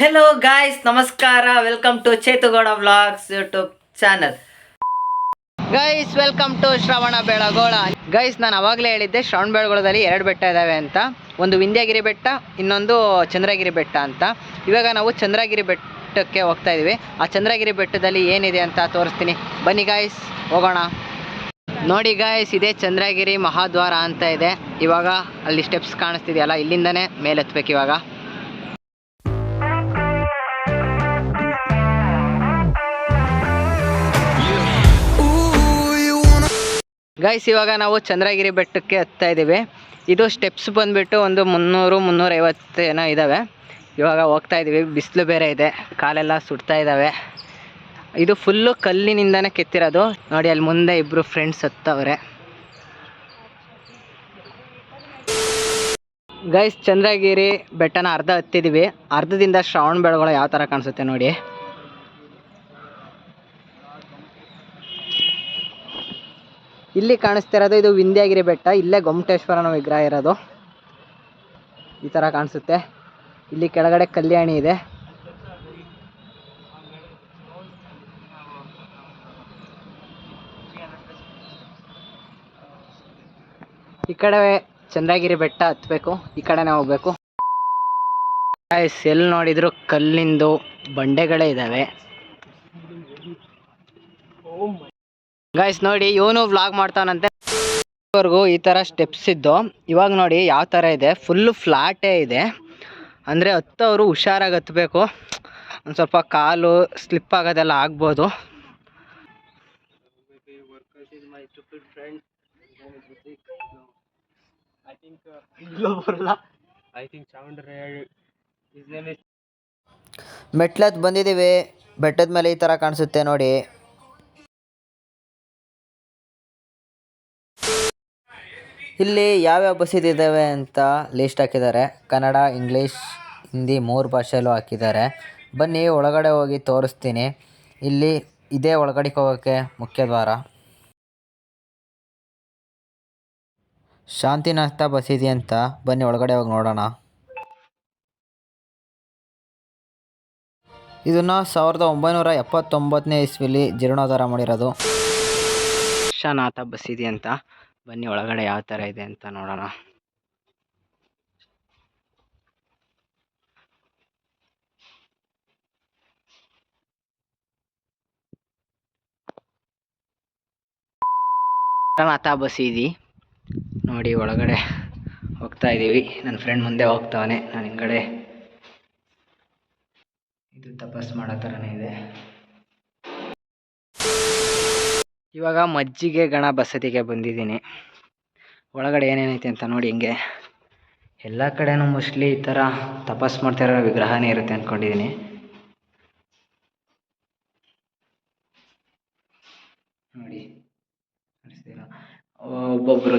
Hello guys ನಮಸ್ಕಾರ welcome to Chethugowda vlogs YouTube channel guys welcome to Shravana Belagola guys ನಾನು ಅವಾಗಲೇ ಹೇಳಿದ್ದೆ, ಶ್ರವಣ ಬೆಳಗೋಳದಲ್ಲಿ ಎರಡು ಬೆಟ್ಟ ಇದ್ದಾವೆ ಅಂತ. ಒಂದು ವಿಂಧ್ಯಗಿರಿ ಬೆಟ್ಟ, ಇನ್ನೊಂದು ಚಂದ್ರಗಿರಿ ಬೆಟ್ಟ ಅಂತ. ಇವಾಗ ನಾವು ಚಂದ್ರಗಿರಿ ಬೆಟ್ಟಕ್ಕೆ ಹೋಗ್ತಾ ಇದ್ದೀವಿ. ಆ ಚಂದ್ರಗಿರಿ ಬೆಟ್ಟದಲ್ಲಿ ಏನಿದೆ ಅಂತ ತೋರಿಸ್ತೀನಿ. ಬನ್ನಿ ಗಾಯ್ಸ್ ಹೋಗೋಣ. ನೋಡಿ ಗಾಯ್ಸ್ ಇದೇ ಚಂದ್ರಗಿರಿ ಮಹಾದ್ವಾರ ಅಂತ ಇದೆ. ಇವಾಗ ಅಲ್ಲಿ ಸ್ಟೆಪ್ಸ್ ಕಾಣಿಸ್ತಿದೆಯಲ್ಲ, ಇಲ್ಲಿಂದನೇ ಮೇಲೆ ಹತ್ಬೇಕು ಇವಾಗ. ಗೈಸ್ ಇವಾಗ ನಾವು ಚಂದ್ರಗಿರಿ ಬೆಟ್ಟಕ್ಕೆ ಹತ್ತಾ ಇದ್ದೀವಿ. ಇದು ಸ್ಟೆಪ್ಸ್ ಬಂದುಬಿಟ್ಟು ಒಂದು ಮುನ್ನೂರು, ಮುನ್ನೂರೈವತ್ತು ಏನೋ ಇದ್ದಾವೆ ಇವಾಗ ಹೋಗ್ತಾ ಇದ್ದೀವಿ. ಬಿಸಿಲು ಬೇರೆ ಇದೆ. ಕಾಲೆಲ್ಲ ಸುಡ್ತಾ ಇದ್ದಾವೆ ಇದು ಫುಲ್ಲು ಕಲ್ಲಿನಿಂದನೇ ಕೆತ್ತಿರೋದು. ನೋಡಿ, ಅಲ್ಲಿ ಮುಂದೆ ಇಬ್ಬರು ಫ್ರೆಂಡ್ಸ್ ಹತ್ತವ್ರೆ. ಗೈಸ್ ಚಂದ್ರಗಿರಿ ಬೆಟ್ಟನ ಅರ್ಧ ಹತ್ತಿದ್ದೀವಿ. ಅರ್ಧದಿಂದ ಶ್ರಾವಣ ಬೆಳಗೊಳ ಯಾವ ಥರ ಕಾಣಿಸುತ್ತೆ ನೋಡಿ. ಇಲ್ಲಿ ಕಾಣಿಸ್ತಿರೋದು ಇದು ವಿಂಧ್ಯಗಿರಿ ಬೆಟ್ಟ. ಇಲ್ಲೇ ಗೊಮ್ಮಟೇಶ್ವರನ ವಿಗ್ರಹ ಇರೋದು. ಈ ಥರ ಕಾಣಿಸುತ್ತೆ. ಇಲ್ಲಿ ಕೆಳಗಡೆ ಕಲ್ಯಾಣಿ ಇದೆ. ಈ ಕಡೆ ಚಂದ್ರಗಿರಿ ಬೆಟ್ಟ ಹತ್ಬೇಕು. ಈ ಕಡೆನೇ ಹೋಗ್ಬೇಕು. ಎಲ್ಲಿ ನೋಡಿದ್ರು ಕಲ್ಲಿಂದು ಬಂಡೆಗಳೇ ಇದ್ದಾವೆ ಗಾಯ್ಸ್ ನೋಡಿ, ಇವನು ವ್ಲಾಗ್ ಮಾಡ್ತಾನಂತೆ. ವರೆಗೂ ಈ ಥರ ಸ್ಟೆಪ್ಸ್ ಇದ್ದು, ಇವಾಗ ನೋಡಿ ಯಾವ ಥರ ಇದೆ. ಫುಲ್ಲು ಫ್ಲಾಟೇ ಇದೆ. ಅಂದರೆ ಹತ್ತವರು ಹುಷಾರಾಗಿ ಹತ್ತಬೇಕು ಒಂದು ಸ್ವಲ್ಪ ಕಾಲು ಸ್ಲಿಪ್ ಆಗೋದೆಲ್ಲ ಆಗ್ಬೋದು. ಮೆಟ್ಲತ್ ಬಂದಿದ್ದೀವಿ ಬೆಟ್ಟದ ಮೇಲೆ ಈ ಥರ ಕಾಣಿಸುತ್ತೆ ನೋಡಿ. ಇಲ್ಲಿ ಯಾವ್ಯಾವ ಬಸ್ ಇದ್ದಾವೆ ಅಂತ ಲಿಸ್ಟ್ ಹಾಕಿದ್ದಾರೆ. ಕನ್ನಡ, ಇಂಗ್ಲೀಷ್, ಹಿಂದಿ ಮೂರು ಭಾಷೆಯಲ್ಲೂ ಹಾಕಿದ್ದಾರೆ. ಬನ್ನಿ, ಒಳಗಡೆ ಹೋಗಿ ತೋರಿಸ್ತೀನಿ. ಇಲ್ಲಿ ಇದೇ ಒಳಗಡೆ ಹೋಗೋಕ್ಕೆ ಮುಖ್ಯ ದ್ವಾರ. ಶಾಂತಿನಾಥ ಬಸ್ ಇದೆಯಂತ ಬನ್ನಿ ಒಳಗಡೆ ಹೋಗಿ ನೋಡೋಣ. ಇದನ್ನು ಸಾವಿರದ ಒಂಬೈನೂರ ಎಪ್ಪತ್ತೊಂಬತ್ತನೇ ಇಸ್ವಿಲಿ ಜೀರ್ಣೋದ್ಧಾರ ಮಾಡಿರೋದು. ಶಾನಾಥ ಬಸ್ ಇದೆಯಂತ ಬನ್ನಿ, ಒಳಗಡೆ ಯಾವ ಥರ ಇದೆ ಅಂತ ನೋಡೋಣ. ಮಾತಾ ಬಸ್ ಇದಿ. ನೋಡಿ, ಒಳಗಡೆ ಹೋಗ್ತಾ ಇದ್ದೀವಿ ನನ್ನ ಫ್ರೆಂಡ್ ಮುಂದೆ ಹೋಗ್ತಾವನೆ. ನಾನು ಹಿಂಗಡೆ ಇದು ತಪಸ್ ಮಾಡೋ ಥರನೇ ಇದೆ. ಇವಾಗ ಮಜ್ಜಿಗೆ ಗಣ ಬಸದಿಗೆ ಬಂದಿದ್ದೀನಿ. ಒಳಗಡೆ ಏನೇನೈತೆ ಅಂತ ನೋಡಿ ಹಿಂಗೆ. ಎಲ್ಲ ಕಡೆನೂ ಮೋಸ್ಟ್ಲಿ ಈ ಥರ ತಪಸ್ ಮಾಡ್ತಿರೋ ವಿಗ್ರಹನೇ ಇರುತ್ತೆ ಅಂದ್ಕೊಂಡಿದ್ದೀನಿ ನೋಡಿ ಒಬ್ಬೊಬ್ಬರು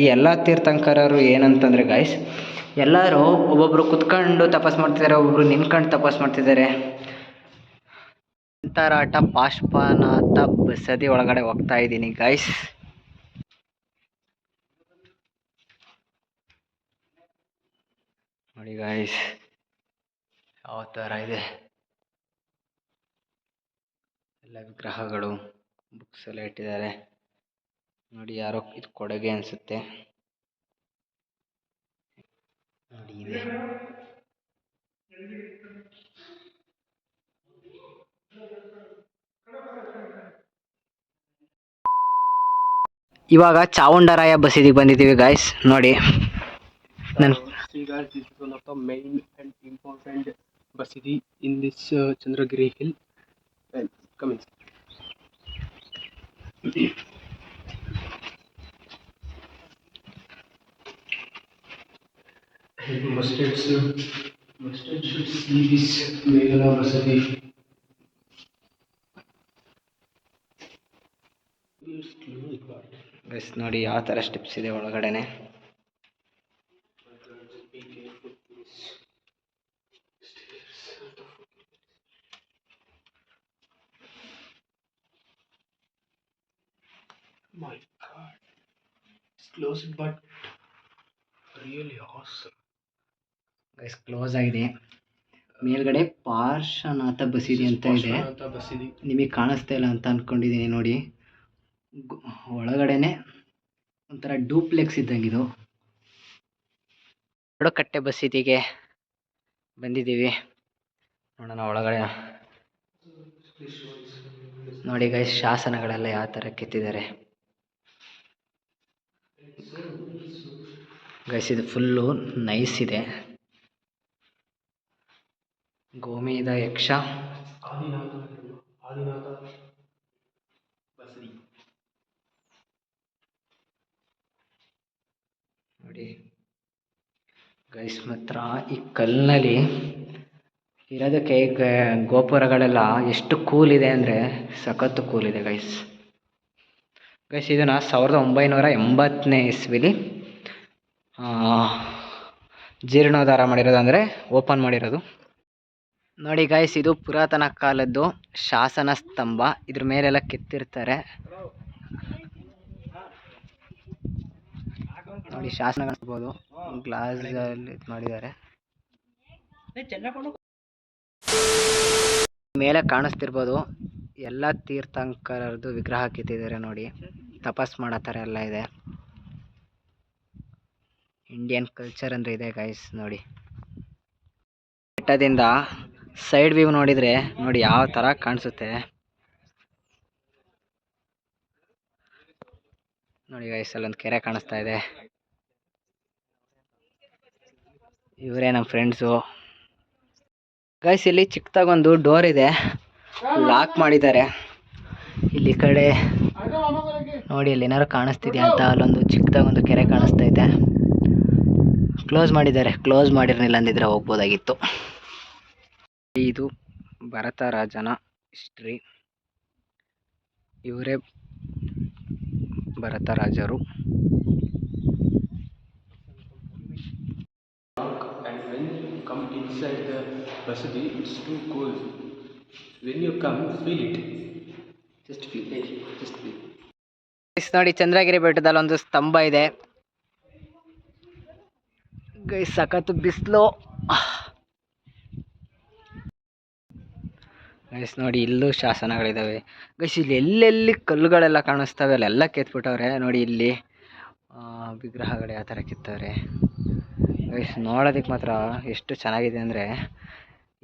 ಈ ಎಲ್ಲ ತೀರ್ಥಂಕರರು ಏನಂತಂದರೆ ಗಾಯ್ಸ್ ಎಲ್ಲರೂ ಒಬ್ಬೊಬ್ರು ಕುತ್ಕೊಂಡು ತಪಸ್ ಮಾಡ್ತಿದ್ದಾರೆ ಒಬ್ಬೊಬ್ರು ನಿಂತ್ಕೊಂಡು ತಪಸ್ ಮಾಡ್ತಿದ್ದಾರೆ ಅಂತರಾಟ ಪಾಶ್ವನಾಥ ಬಸದಿ ಒಳಗಡೆ ಹೋಗ್ತಾ ಇದ್ದೀನಿ ಗೈಸ್ ನೋಡಿ ಗೈಸ್ ಯಾವ ಥರ ಇದೆ. ಎಲ್ಲ ವಿಗ್ರಹಗಳು ಬುಕ್ಸ್ ಎಲ್ಲ ಇಟ್ಟಿದ್ದಾರೆ. ನೋಡಿ, ಯಾರೋ ಇದು ಕೊಡುಗೆ ಅನಿಸುತ್ತೆ. ನೋಡಿ, ಇದೆ. ಇವಾಗ ಚಾವುಂಡರಾಯ ಬಸದಿಗೆ ಬಂದಿದ್ದೀವಿ ಗಾಯ್ಸ್ ನೋಡಿ ನನ್ನ See guys, this is one of the main and important basidi in this uh, Chandragiri hill. And come in. must it, uh, must it should see this Meghala basidi. guys ನೋಡಿ ಯಾವ ಥರ steps ಇದೆ ಒಳಗಡೆನೆ. My God, it's closed, but really awesome. Guys close ಆಗಿದೆ. ಮೇಲ್ಗಡೆ ಪಾರ್ಶ್ವನಾಥ ಬಸಿದಿ ಅಂತ ಇದೆ. ನಿಮಗೆ ಕಾಣಿಸ್ತಾ ಇಲ್ಲ ಅಂತ ಅನ್ಕೊಂಡಿದ್ದೀನಿ ನೋಡಿ. ಒಳಗಡೆನೆ ಒಂಥರ ಡೂಪ್ಲೆಕ್ಸ್ ಇದ್ದಂಗಿದು ಕಟ್ಟೆ ಬಸೀದಿಗೆ ಬಂದಿದ್ದೀವಿ. ನೋಡೋಣ ಒಳಗಡೆ. ನೋಡಿ ಗೈಸ್ ಶಾಸನಗಳೆಲ್ಲ ಯಾವ ಥರ ಕೆತ್ತಿದ್ದಾರೆ. ಗೈಸ್ ಇದು ಫುಲ್ಲು ನೈಸ್ ಇದೆ. ಗೋಮೇದ ಯಕ್ಷ ಆದಿನಾಥ ಆದಿನಾಥ ಬಸದಿ ನೋಡಿ ಗೈಸ್ ಮಾತ್ರ ಈ ಕಲ್ಲಿನಲ್ಲಿ ಇರೋದಕ್ಕೆ ಗೋಪುರಗಳೆಲ್ಲ ಎಷ್ಟು ಕೂಲ್ ಇದೆ ಅಂದರೆ ಸಖತ್ತು ಕೂಲ್ ಇದೆ ಗೈಸ್. ಗೈಸ್, ಇದನ್ನು ಸಾವಿರದ ಒಂಬೈನೂರ ಎಂಬತ್ತನೇ ಇಸ್ವಿಲಿ ಜೀರ್ಣೋದ್ಧಾರ ಮಾಡಿರೋದು ಅಂದರೆ ಓಪನ್ ಮಾಡಿರೋದು. ನೋಡಿ ಗೈಸ್, ಇದು ಪುರಾತನ ಕಾಲದ್ದು ಶಾಸನ ಸ್ತಂಭ. ಇದ್ರ ಮೇಲೆಲ್ಲ ಕೆತ್ತಿರ್ತಾರೆ. ನೋಡಿ ಶಾಸನ ಕಾಣಿಸ್ಬೋದು ಗ್ಲಾಸ್ ಅಲ್ಲಿ ಮಾಡಿದ್ದಾರೆ. ಮೇಲೆ ಕಾಣಿಸ್ತಿರ್ಬೋದು. ಎಲ್ಲ ತೀರ್ಥಂಕರದ್ದು ವಿಗ್ರಹ ಕಿತ್ತಿದ್ದಾರೆ ನೋಡಿ. ತಪಸ್ ಮಾಡೋ ಥರ ಎಲ್ಲ ಇದೆ. ಇಂಡಿಯನ್ ಕಲ್ಚರ್ ಅಂದರೆ ಇದೆ ಗೈಸ್ ನೋಡಿ. ಬೆಟ್ಟದಿಂದ ಸೈಡ್ ವ್ಯೂ ನೋಡಿದರೆ ನೋಡಿ ಯಾವ ಥರ ಕಾಣಿಸುತ್ತೆ. ನೋಡಿ ಗೈಸ್ ಅಲ್ಲೊಂದು ಕೆರೆ ಕಾಣಿಸ್ತಾ ಇದೆ. ಇವರೇ ನಮ್ಮ ಫ್ರೆಂಡ್ಸು ಗೈಸ್ ಇಲ್ಲಿ ಚಿಕ್ಕದಾಗೊಂದು ಡೋರ್ ಇದೆ. ಲಾಕ್ ಮಾಡಿದ್ದಾರೆ. ಇಲ್ಲಿ ಕಡೆ ನೋಡಿ, ಅಲ್ಲಿ ಏನಾರು ಕಾಣಿಸ್ತಿದ್ಯಾ ಅಂತ. ಅಲ್ಲೊಂದು ಚಿಕ್ಕದಾಗೊಂದು ಕೆರೆ ಕಾಣಿಸ್ತೈತೆ ಕ್ಲೋಸ್ ಮಾಡಿದ್ದಾರೆ. ಕ್ಲೋಸ್ ಮಾಡಿರಲಿಲ್ಲ ಅಂದಿದ್ರೆ ಹೋಗ್ಬೋದಾಗಿತ್ತು. ಇದು ಭರತ ರಾಜನ ಹಿಸ್ಟ್ರಿ ಇವರೇ ಭರತ ರಾಜರು and when you come inside the basadi it's too cold. When you come feel it. Just feel it just guys ನೋಡಿ ಚಂದ್ರಗಿರಿ ಬೆಟ್ಟದಲ್ಲಿ ಒಂದು ಸ್ತಂಭ ಇದೆ. ಗೈಸ್ ಸಖತ್ತು ಬಿಸಿಲು. ಗೈಸ್ ನೋಡಿ ಇಲ್ಲೂ ಶಾಸನಗಳಿದ್ದಾವೆ ಗೈಸ್ ಇಲ್ಲಿ ಎಲ್ಲೆಲ್ಲಿ ಕಲ್ಲುಗಳೆಲ್ಲ ಕಾಣಿಸ್ತವೆ ಅಲ್ಲೆಲ್ಲ ಕೆತ್ಬಿಟ್ಟವ್ರೆ. ನೋಡಿ ಇಲ್ಲಿ ಆ, ವಿಗ್ರಹಗಳು ಯಾವ ಥರ ಕೆತ್ತವ್ರೆ. ಗೈಸ್ ನೋಡೋದಕ್ಕೆ ಮಾತ್ರ ಎಷ್ಟು ಚೆನ್ನಾಗಿದೆ ಅಂದರೆ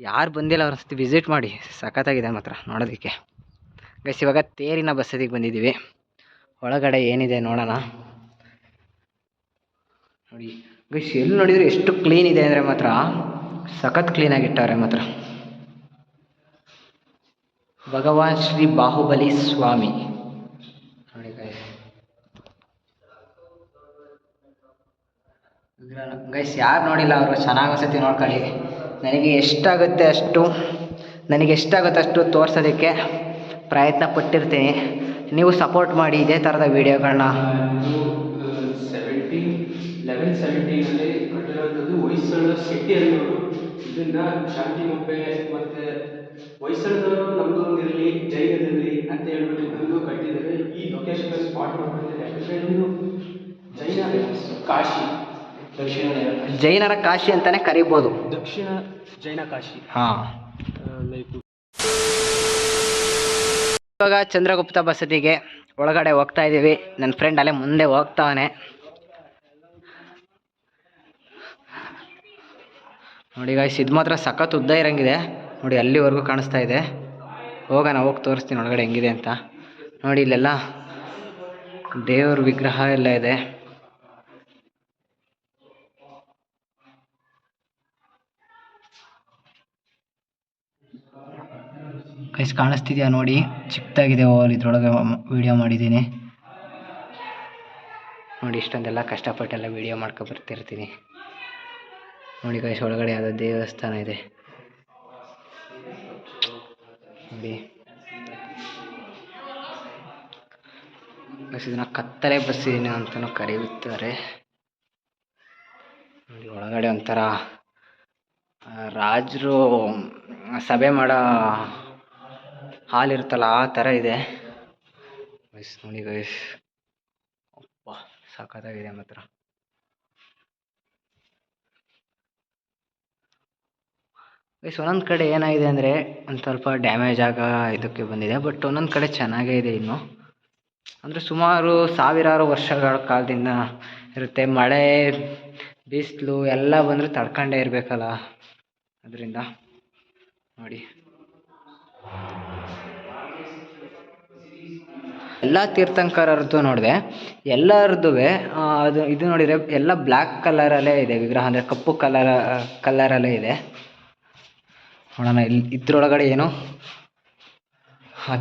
ಯಾರು ಬಂದಿಲ್ಲ ಅವ್ರ ಸತಿ ವಿಸಿಟ್ ಮಾಡಿ, ಸಖತ್ತಾಗಿದೆ ಮಾತ್ರ ನೋಡೋದಕ್ಕೆ. ಗೈಸ್ ಇವಾಗ ತೇರಿನ ಬಸದಿಗೆ ಬಂದಿದ್ದೀವಿ. ಒಳಗಡೆ ಏನಿದೆ ನೋಡೋಣ. ನೋಡಿ ಗೈಸ್ ಎಲ್ಲಿ ನೋಡಿದ್ರೆ ಎಷ್ಟು ಕ್ಲೀನ್ ಇದೆ ಅಂದರೆ ಮಾತ್ರ ಸಖತ್ ಕ್ಲೀನಾಗಿ ಇಟ್ಟಾರೆ ಮಾತ್ರ. ಭಗವಾನ್ ಶ್ರೀ ಬಾಹುಬಲಿ ಸ್ವಾಮಿ. ನೋಡಿ ಗೈಸ್ ಗೈಸ್ ಯಾರು ನೋಡಿಲ್ಲ ಅವರು? ಚೆನ್ನಾಗಿ ಅನ್ಸತಿ ನೋಡ್ಕೊಳ್ಳಿ. ನನಗೆ ಎಷ್ಟಾಗುತ್ತೆ ಅಷ್ಟು, ನನಗೆ ಎಷ್ಟಾಗುತ್ತೆ ಅಷ್ಟು ತೋರಿಸೋದಕ್ಕೆ ಪ್ರಯತ್ನ ಪಟ್ಟಿರ್ತೀನಿ. ನೀವು ಸಪೋರ್ಟ್ ಮಾಡಿ ಇದೇ ಥರದ ವೀಡಿಯೋಗಳನ್ನ ಲೆವೆನ್ ಸೆವೆಂಟೀನಲ್ಲಿ ಕಟ್ಟಿರೋಂಥದ್ದು ಹೊಯ್ಸಳ ಶೆಟ್ಟಿಯರವರು ಇದನ್ನ ಶಾಂತಿ ಮೊಬ್ಬೆ ಮತ್ತೆ ಹೊಯ್ಸಳದವರು ನಮ್ದು ಒಂದಿರಲಿ ಜೈನದಿರಲಿ ಅಂತ ಹೇಳ್ಬಿಟ್ಟು ಇದನ್ನು ಕಟ್ಟಿದ್ದಾರೆ. ಈ ಲೊಕೇಶನ್ ಸ್ಪಾಟ್ ಮಾಡ್ಕೊಂಡಿದ್ದಾರೆ ಯಾಕಂದ್ರೆ ಜೈನ ಕಾಶಿ. ದಕ್ಷಿಣ ಜೈನರ ಕಾಶಿ ಅಂತಾನೆ ಕರಿಬೋದು. ದಕ್ಷಿಣ ಜೈನ ಕಾಶಿ. ಹಾ. ಲೈಕ್. ಇವಾಗ ಚಂದ್ರಗುಪ್ತ ಬಸದಿಗೆ ಒಳಗಡೆ ಹೋಗ್ತಾ ಇದ್ದೀವಿ ನನ್ನ ಫ್ರೆಂಡ್ ಅಲ್ಲೇ ಮುಂದೆ ಹೋಗ್ತಾವನೆ. ನೋಡಿ ಗಾಯ್ಸ್ ಇದು ಮಾತ್ರ ಸಖತ್ ಉದ್ದ ಇರಂಗಿದೆ. ನೋಡಿ ಅಲ್ಲಿವರೆಗೂ ಕಾಣಿಸ್ತಾ ಇದೆ. ಹೋಗೋಣ ಹೋಗಿ ತೋರಿಸ್ತೀನಿ ಒಳಗಡೆ ಹೆಂಗಿದೆ ಅಂತ. ನೋಡಿ ಇಲ್ಲೆಲ್ಲ ದೇವ್ರ ವಿಗ್ರಹ ಎಲ್ಲ ಇದೆ. ಗೈಸ್ ಕಾಣಿಸ್ತಿದೆಯಾ ನೋಡಿ? ಚಿಕ್ಕದಾಗಿದೆ ಓಲ್ ಇದ್ರೊಳಗೆ ವಿಡಿಯೋ ಮಾಡಿದ್ದೀನಿ. ನೋಡಿ, ಇಷ್ಟೊಂದೆಲ್ಲ ಕಷ್ಟಪಟ್ಟೆಲ್ಲ ವಿಡಿಯೋ ಮಾಡ್ಕೊ ಬರ್ತಿರ್ತೀನಿ. ನೋಡಿ ಗೈಸ್ ಒಳಗಡೆ ಯಾವುದೋ ದೇವಸ್ಥಾನ ಇದೆ. ನೋಡಿ. ಗೈಸ್ ಇದನ್ನ ಕತ್ತಲೆ ಬಸ್ಸಿನ ಅಂತಲೂ ಕರೆಯುತ್ತಾರೆ. ನೋಡಿ, ಒಳಗಡೆ ಒಂಥರ ರಾಜರು ಸಭೆ ಮಾಡೋ ಹಾಲ್ ಇರುತ್ತಲ್ಲ ಆ ಥರ ಇದೆ. ಗೈಸ್, ನೋಡಿ ಗೈಸ್. ಅಪ್ಪ ಸಖತ್ತಾಗಿದೆ ಮಾತ್ರ. ಗೈಸ್, ಒಂದೊಂದು ಕಡೆ ಏನಾಗಿದೆ ಅಂದರೆ, ಒಂದು ಸ್ವಲ್ಪ ಡ್ಯಾಮೇಜ್ ಆಗ ಇದಕ್ಕೆ ಬಂದಿದೆ ಬಟ್ ಒಂದೊಂದು ಕಡೆ ಚೆನ್ನಾಗೇ ಇದೆ ಇನ್ನು. ಅಂದರೆ ಸುಮಾರು ಸಾವಿರಾರು ವರ್ಷಗಳ ಕಾಲದಿಂದ ಇರುತ್ತೆ. ಮಳೆ, ಬಿಸಿಲು ಎಲ್ಲ ಬಂದರೂ ತಡ್ಕೊಂಡೇ ಇರಬೇಕಲ್ಲ. ಅದರಿಂದ, ನೋಡಿ. ಎಲ್ಲ ತೀರ್ಥಂಕರರದ್ದು ನೋಡಿದೆ. ಎಲ್ಲರದ್ದು ಅದು, ಇದು ನೋಡಿದರೆ ಎಲ್ಲ ಬ್ಲ್ಯಾಕ್ ಕಲರಲ್ಲೇ ಇದೆ. ವಿಗ್ರಹ ಅಂದರೆ ಕಪ್ಪು ಕಲರ ಕಲರಲ್ಲೇ ಇದೆ. ನೋಡೋಣ ಇಲ್ಲಿ ಇದ್ರೊಳಗಡೆ ಏನು?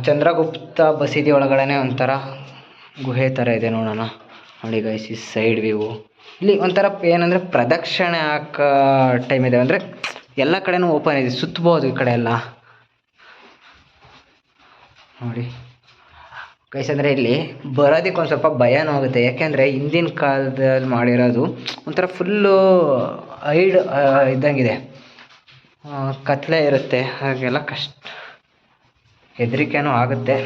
ಚಂದ್ರಗುಪ್ತ ಬಸೀದಿ ಒಳಗಡೆ ಒಂಥರ ಗುಹೆ ಥರ ಇದೆ ನೋಡೋಣ. ನೋಡಿ ಗೈಸ್ ಈ ಸೈಡ್ ವ್ಯೂ ಇಲ್ಲಿ ಒಂಥರ ಏನಂದರೆ ಪ್ರದಕ್ಷಿಣೆ ಹಾಕೋ ಟೈಮ್ ಇದೆ. ಅಂದರೆ ಎಲ್ಲ ಕಡೆನೂ ಓಪನ್ ಇದೆ. ಸುತ್ತಬಹುದು ಈ ಕಡೆ ಎಲ್ಲ. ನೋಡಿ. ಗೈಸ್ ಅಂದರೆ ಇಲ್ಲಿ ಬರೋದಕ್ಕೆ ಒಂದು ಸ್ವಲ್ಪ ಭಯನೂ ಆಗುತ್ತೆ. ಯಾಕೆಂದರೆ ಹಿಂದಿನ ಕಾಲದಲ್ಲಿ ಮಾಡಿರೋದು ಒಂಥರ ಫುಲ್ಲು ಐಡ್ ಇದ್ದಂಗಿದೆ. ಕತ್ಲೆ ಇರುತ್ತೆ. ಹಾಗೆಲ್ಲ ಕಷ್ಟ. ಹೆದರಿಕೆನೂ ಆಗುತ್ತೆ.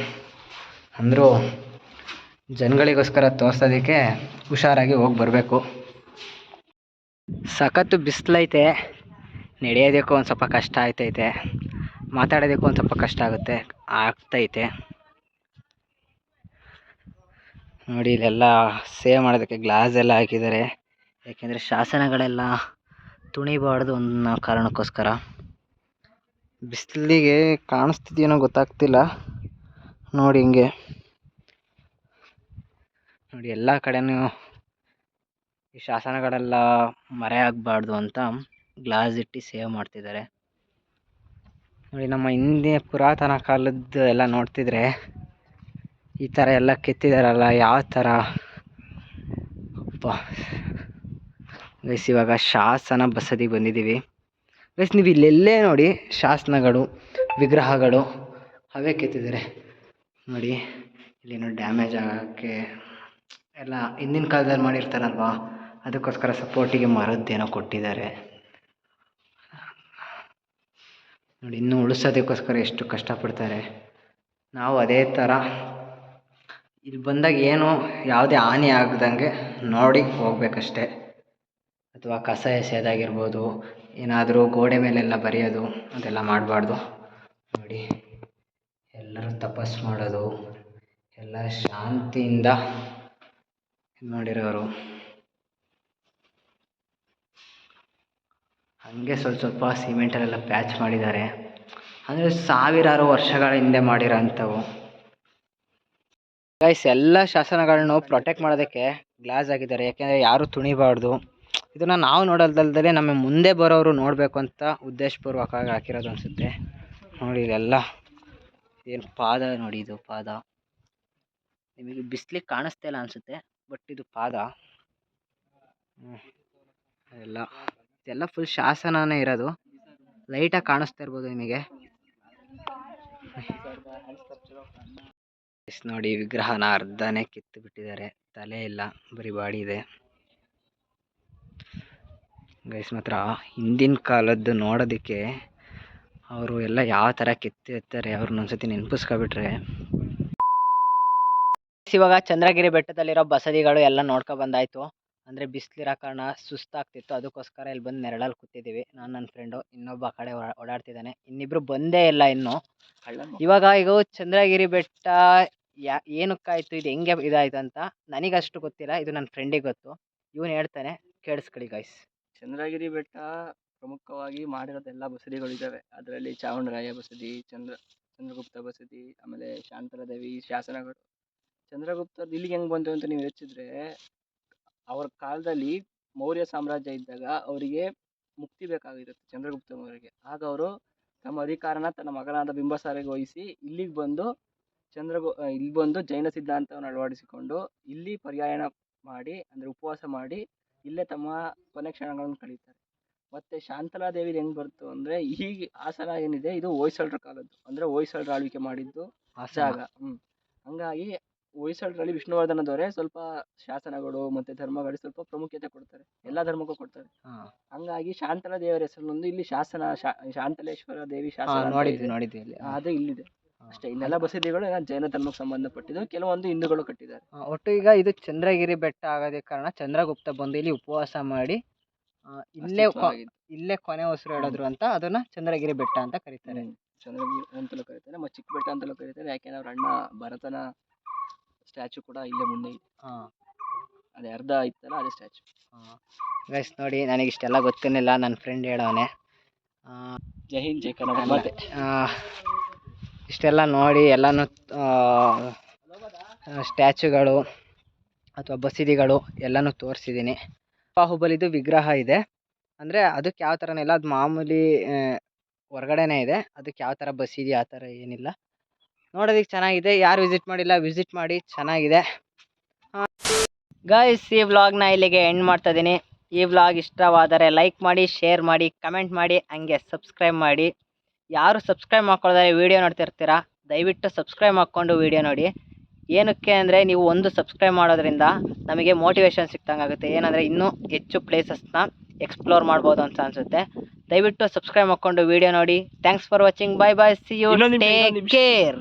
ಅಂದರೂ ಜನಗಳಿಗೋಸ್ಕರ ತೋರ್ಸೋದಕ್ಕೆ ಹುಷಾರಾಗಿ ಹೋಗಿ ಬರಬೇಕು. ಸಖತ್ತು ಬಿಸಿಲೈತೆ. ನಡೆಯೋದಕ್ಕೂ ಒಂದು ಸ್ವಲ್ಪ ಕಷ್ಟ ಆಯ್ತೈತೆ ಮಾತಾಡೋದಕ್ಕೂ ಒಂದು ಸ್ವಲ್ಪ ಕಷ್ಟ ಆಗುತ್ತೆ, ಆಗ್ತೈತೆ. ನೋಡಿ, ಇಲ್ಲೆಲ್ಲ ಸೇವ್ ಮಾಡೋದಕ್ಕೆ ಗ್ಲಾಸ್ ಎಲ್ಲ ಹಾಕಿದ್ದಾರೆ. ಯಾಕೆಂದರೆ ಶಾಸನಗಳೆಲ್ಲ ತುಣಿಬಾರ್ದು ಅನ್ನೋ ಕಾರಣಕ್ಕೋಸ್ಕರ. ಬಿಸಿಲಿಗೆ ಕಾಣಿಸ್ತಿದೆಯೇನೋ ಗೊತ್ತಾಗ್ತಿಲ್ಲ. ನೋಡಿ ಹಿಂಗೆ. ನೋಡಿ, ಎಲ್ಲ ಕಡೆನೂ ಈ ಶಾಸನಗಳೆಲ್ಲ ಮರೆ ಆಗಬಾರ್ದು ಅಂತ ಗ್ಲಾಸ್ ಇಟ್ಟು ಸೇವ್ ಮಾಡ್ತಿದ್ದಾರೆ. ನೋಡಿ, ನಮ್ಮ ಹಿಂದೆ ಪುರಾತನ ಕಾಲದ್ದು ಎಲ್ಲ ನೋಡ್ತಿದ್ರೆ ಈ ಥರ ಎಲ್ಲ ಕೆತ್ತಿದಾರಲ್ಲ, ಯಾವ ಥರ ಅಪ್ಪ ಗೈಸ್ ಇವಾಗ ಶಾಸನ ಬಸದಿಗೆ ಬಂದಿದ್ದೀವಿ. ಗೈಸ್ ನೀವು ಇಲ್ಲೆಲ್ಲೇ ನೋಡಿ ಶಾಸನಗಳು, ವಿಗ್ರಹಗಳು, ಅವೇ ಕೆತ್ತಿದ್ದಾರೆ. ನೋಡಿ ಇಲ್ಲೇನು ಡ್ಯಾಮೇಜ್ ಆಗೋಕ್ಕೆ ಎಲ್ಲ ಹಿಂದಿನ ಕಾಲದಲ್ಲಿ ಮಾಡಿರ್ತಾರಲ್ವಾ? ಅದಕ್ಕೋಸ್ಕರ ಸಪೋರ್ಟಿಗೆ ಮರದ್ದೇನೋ ಕೊಟ್ಟಿದ್ದಾರೆ. ನೋಡಿ, ಇನ್ನೂ ಉಳಿಸೋದಕ್ಕೋಸ್ಕರ ಎಷ್ಟು ಕಷ್ಟಪಡ್ತಾರೆ. ನಾವು ಅದೇ ಥರ ಇಲ್ಲಿ ಬಂದಾಗ ಏನು ಯಾವುದೇ ಹಾನಿ ಆಗದಂಗೆ ನೋಡಿ ಹೋಗ್ಬೇಕಷ್ಟೆ. ಅಥವಾ ಕಸ ಎಸೆಯೋದಾಗಿರ್ಬೋದು ಏನಾದರೂ ಗೋಡೆ ಮೇಲೆಲ್ಲ ಬರೆಯೋದು, ಅದೆಲ್ಲ ಮಾಡಬಾರ್ದು. ನೋಡಿ, ಎಲ್ಲರೂ ತಪಸ್ಸು ಮಾಡೋದು, ಎಲ್ಲ ಶಾಂತಿಯಿಂದ ನೋಡಿರೋರು. ಹಂಗೆ ಹಾಗೆ ಸ್ವಲ್ಪ ಸ್ವಲ್ಪ ಸಿಮೆಂಟಲ್ಲೆಲ್ಲ ಪ್ಯಾಚ್ ಮಾಡಿದ್ದಾರೆ. ಅಂದರೆ ಸಾವಿರಾರು ವರ್ಷಗಳ ಹಿಂದೆ ಮಾಡಿರೋ ಅಂಥವು ಗೈಸ್ ಎಲ್ಲ ಶಾಸನಗಳನ್ನು ಪ್ರೊಟೆಕ್ಟ್ ಮಾಡೋದಕ್ಕೆ ಗ್ಲಾಸ್ ಆಗಿದ್ದಾರೆ ಯಾಕೆಂದರೆ ಯಾರೂ ತುಣಿಬಾರ್ದು. ಇದನ್ನು ನಾವು ನೋಡೋದಲ್ದಲ್ಲದೆ ನಮ್ಮ ಮುಂದೆ ಬರೋರು ನೋಡಬೇಕು ಅಂತ ಉದ್ದೇಶಪೂರ್ವಕವಾಗಿ ಹಾಕಿರೋದು ಅನಿಸುತ್ತೆ. ನೋಡಿ ಇಲ್ಲೆಲ್ಲ. ಏನು ಪಾದ ನೋಡಿ ಇದು ಪಾದ. ನಿಮಗೆ ಬಿಸ್ಲಿಗೆ ಕಾಣಿಸ್ತಾ ಇಲ್ಲ ಅನಿಸುತ್ತೆ ಬಟ್ ಇದು ಪಾದ. ಎಲ್ಲ. ಇದೆಲ್ಲ ಫುಲ್ ಶಾಸನನೇ ಇರೋದು. ಲೈಟಾಗಿ ಕಾಣಿಸ್ತಾ ಇರ್ಬೋದು ನಿಮಗೆ. ಎಸ್ ನೋಡಿ ವಿಗ್ರಹನ ಅರ್ಧನೇ ಕಿತ್ತು ಬಿಟ್ಟಿದ್ದಾರೆ. ತಲೆ ಇಲ್ಲ ಬರೀ ಬಾಡಿ ಇದೆ. ಗೈಸ್ ಮಾತ್ರ ಹಿಂದಿನ ಕಾಲದ್ದು ನೋಡೋದಕ್ಕೆ ಅವರು ಎಲ್ಲ ಯಾವ ಥರ ಕೆತ್ತಿರ್ತಾರೆ ಅವ್ರನ್ನ ಒಂದ್ಸತಿ ನೆನಪಿಸ್ಕೊಬಿಟ್ರೆ. ಇವಾಗ ಚಂದ್ರಗಿರಿ ಬೆಟ್ಟದಲ್ಲಿರೋ ಬಸದಿಗಳು ಎಲ್ಲ ನೋಡ್ಕೊ ಬಂದಾಯ್ತು. ಅಂದರೆ ಬಿಸಿಲಿರೋ ಕಾರಣ ಸುಸ್ತಾಗ್ತಿತ್ತು. ಅದಕ್ಕೋಸ್ಕರ ಇಲ್ಲಿ ಬಂದು ನೆರಳಲ್ಲಿ ಕೂತಿದ್ದೀವಿ. ನಾನು ನನ್ನ ಫ್ರೆಂಡು ಇನ್ನೊಬ್ಬ ಆ ಕಡೆ ಓಡಾ- ಓಡಾಡ್ತಿದ್ದಾನೆ. ಇನ್ನಿಬ್ರು ಬಂದೇ ಇಲ್ಲ ಇನ್ನು. ಇವಾಗ ಈಗ ಚಂದ್ರಗಿರಿ ಬೆಟ್ಟ ಯಾ ಏನಕ್ಕಾಯಿತು ಇದು ಹೆಂಗೆ ಇದಾಯ್ತು ಅಂತ ನನಗಷ್ಟು ಗೊತ್ತಿಲ್ಲ. ಇದು ನನ್ನ ಫ್ರೆಂಡಿಗೆ ಗೊತ್ತು. ಇವನು ಹೇಳ್ತಾನೆ ಕೇಳಿಸ್ಕೊಳ್ಳಿ ಗಾಯ್ಸ್ ಚಂದ್ರಗಿರಿ ಬೆಟ್ಟ ಪ್ರಮುಖವಾಗಿ ಮಾಡಿರೋದೆಲ್ಲ ಬಸದಿಗಳಿದ್ದಾವೆ ಅದರಲ್ಲಿ ಚಾವಣರಾಯ ಬಸದಿ ಚಂದ್ರ ಚಂದ್ರಗುಪ್ತ ಬಸದಿ ಆಮೇಲೆ ಶಾಂತಲಾದೇವಿ ಶಾಸನಗಳು. ಚಂದ್ರಗುಪ್ತರ್ದು ಇಲ್ಲಿಗೆ ಹೆಂಗೆ ಬಂತು ಅಂತ ನೀವು ಯೋಚಿಸಿದ್ರೆ ಅವ್ರ ಕಾಲದಲ್ಲಿ ಮೌರ್ಯ ಸಾಮ್ರಾಜ್ಯ ಇದ್ದಾಗ ಅವರಿಗೆ ಮುಕ್ತಿ ಬೇಕಾಗಿರುತ್ತೆ ಚಂದ್ರಗುಪ್ತ ಮೌರ್ಯರಿಗೆ ಆಗ ಅವರು ತಮ್ಮ ಅಧಿಕಾರನ ತನ್ನ ಮಗನಾದ ಬಿಂಬಸಾರಿಗೆ ವಹಿಸಿ ಇಲ್ಲಿಗೆ ಬಂದು ಚಂದ್ರಗು ಇಲ್ಲಿ ಬಂದು ಜೈನ ಸಿದ್ಧಾಂತವನ್ನು ಅಳವಡಿಸಿಕೊಂಡು ಇಲ್ಲಿ ಪರ್ಯಾಯಣ ಮಾಡಿ ಅಂದರೆ ಉಪವಾಸ ಮಾಡಿ ಇಲ್ಲೇ ತಮ್ಮ ಕೊನೆ ಕ್ಷಣಗಳನ್ನು ಕಳೀತಾರೆ. ಮತ್ತೆ ಶಾಂತಲಾದೇವಿ ಹೆಂಗ್ ಬರ್ತು ಅಂದ್ರೆ ಈಗ ಆಸನ ಏನಿದೆ ಇದು ಹೊಯ್ಸಳರ ಕಾಲದ್ದು. ಅಂದ್ರೆ ಹೊಯ್ಸಳರ ಆಳ್ವಿಕೆ ಮಾಡಿದ್ದು ಜಾಗ. ಹ್ಞೂ ಹಂಗಾಗಿ ಹೊಯ್ಸಳರಲ್ಲಿ ವಿಷ್ಣುವರ್ಧನ ದೊರೆ ಸ್ವಲ್ಪ ಶಾಸನಗಳು ಮತ್ತೆ ಧರ್ಮಗಳು ಸ್ವಲ್ಪ ಪ್ರಾಮುಖ್ಯತೆ ಕೊಡ್ತಾರೆ. ಎಲ್ಲ ಧರ್ಮಕ್ಕೂ ಕೊಡ್ತಾರೆ. ಹಂಗಾಗಿ ಶಾಂತಲಾ ದೇವರ ಹೆಸರಿನೊಂದು ಇಲ್ಲಿ ಶಾಸನ ಶಾ- ಶಾಂತಲೇಶ್ವರ ದೇವಿ ಶಾಸನ ನೋಡಿದ್ವಿ. ನೋಡಿದ್ವಿ ಆ, ಅದು ಇಲ್ಲಿದೆ. ಅಷ್ಟೇ ಇನ್ನೆಲ್ಲ ಬಸದಿಗಳು ಜೈನ ಧರ್ಮಕ್ಕೆ ಸಂಬಂಧಪಟ್ಟಿದ್ದು ಕೆಲವೊಂದು ಹಿಂದೂಗಳು ಕಟ್ಟಿದ್ದಾರೆ. ಒಟ್ಟು ಈಗ ಇದು ಚಂದ್ರಗಿರಿ ಬೆಟ್ಟ ಆಗೋದಕ್ಕೆ ಕಾರಣ ಚಂದ್ರಗುಪ್ತ ಬಂದು ಇಲ್ಲಿ ಉಪವಾಸ ಮಾಡಿ ಇಲ್ಲೇ ಇಲ್ಲೇ ಕೊನೆ ಉಸಿರು ಹೇಳಿದ್ರು ಅಂತ ಅದನ್ನ ಚಂದ್ರಗಿರಿ ಬೆಟ್ಟ ಅಂತ ಕರೀತಾರೆ. ಚಂದ್ರಗಿರಿ ಅಂತಲೂ ಕರೀತಾರೆ ಮತ್ತೆ ಚಿಕ್ಕ ಬೆಟ್ಟ ಅಂತಲೂ ಕರೀತಾರೆ ಯಾಕೆಂದ್ರೆ ಅವ್ರ ಅಣ್ಣ ಭರತನ ಸ್ಟ್ಯಾಚು ಕೂಡ ಇಲ್ಲೇ ಮುಂದೆ ಇದೆ. ಅದು ಅದೇ ಅರ್ಧ ಇತ್ತಲ್ಲ ಅದೇ ಸ್ಟ್ಯಾಚು ಗೈಸ್ ನೋಡಿ ನನಗೆ ಇಷ್ಟೆಲ್ಲ ಗೊತ್ತಿರಲಿಲ್ಲ ನನ್ನ ಫ್ರೆಂಡ್ ಹೇಳೋನೆ ಜೈ ಹಿಂದ್ ಜೈ ಕನ್ನಡ ಮತ್ತೆ? ಇಷ್ಟೆಲ್ಲ ನೋಡಿ ಎಲ್ಲನೂ ಸ್ಟ್ಯಾಚುಗಳು ಅಥವಾ ಬಸದಿಗಳು ಎಲ್ಲನೂ ತೋರಿಸಿದ್ದೀನಿ. ಬಾಹುಬಲಿದು ವಿಗ್ರಹ ಇದೆ. ಅಂದರೆ ಅದಕ್ಕೆ ಯಾವ ಥರನೇ ಇಲ್ಲ ಅದು ಮಾಮೂಲಿ ಹೊರ್ಗಡೆನೇ ಇದೆ. ಅದಕ್ಕೆ ಯಾವ ಥರ ಬಸದಿ ಆ ಥರ ಏನಿಲ್ಲ. ನೋಡೋದಕ್ಕೆ ಚೆನ್ನಾಗಿದೆ. ಯಾರು ವಿಸಿಟ್ ಮಾಡಿಲ್ಲ ವಿಸಿಟ್ ಮಾಡಿ ಚೆನ್ನಾಗಿದೆ. ಗೈಸ್ ಈ ವ್ಲಾಗ್ನ ಇಲ್ಲಿಗೆ ಎಂಡ್ ಮಾಡ್ತಾ ಇದ್ದೀನಿ. ಈ ವ್ಲಾಗ್ ಇಷ್ಟವಾದರೆ ಲೈಕ್ ಮಾಡಿ ಶೇರ್ ಮಾಡಿ ಕಮೆಂಟ್ ಮಾಡಿ ಹಂಗೆ ಸಬ್ಸ್ಕ್ರೈಬ್ ಮಾಡಿ. ಯಾರು ಸಬ್ಸ್ಕ್ರೈಬ್ ಮಾಡ್ಕೊಳ್ಳೋದ್ರೆ ವೀಡಿಯೋ ನೋಡ್ತಿರ್ತೀರಾ ದಯವಿಟ್ಟು ಸಬ್ಸ್ಕ್ರೈಬ್ ಮಾಡ್ಕೊಂಡು ವೀಡಿಯೋ ನೋಡಿ. ಏನಕ್ಕೆ ಅಂದರೆ ನೀವು ಒಂದು ಸಬ್ಸ್ಕ್ರೈಬ್ ಮಾಡೋದ್ರಿಂದ ನಮಗೆ ಮೋಟಿವೇಶನ್ ಸಿಕ್ತಂಗೆ ಆಗುತ್ತೆ. ಏನಂದರೆ ಇನ್ನೂ ಹೆಚ್ಚು ಪ್ಲೇಸಸ್ನ ಎಕ್ಸ್ಪ್ಲೋರ್ ಮಾಡ್ಬೋದು ಅಂತ ಅನಿಸುತ್ತೆ. ದಯವಿಟ್ಟು ಸಬ್ಸ್ಕ್ರೈಬ್ ಮಾಡ್ಕೊಂಡು ವೀಡಿಯೋ ನೋಡಿ. Thanks for watching bye bye see you take care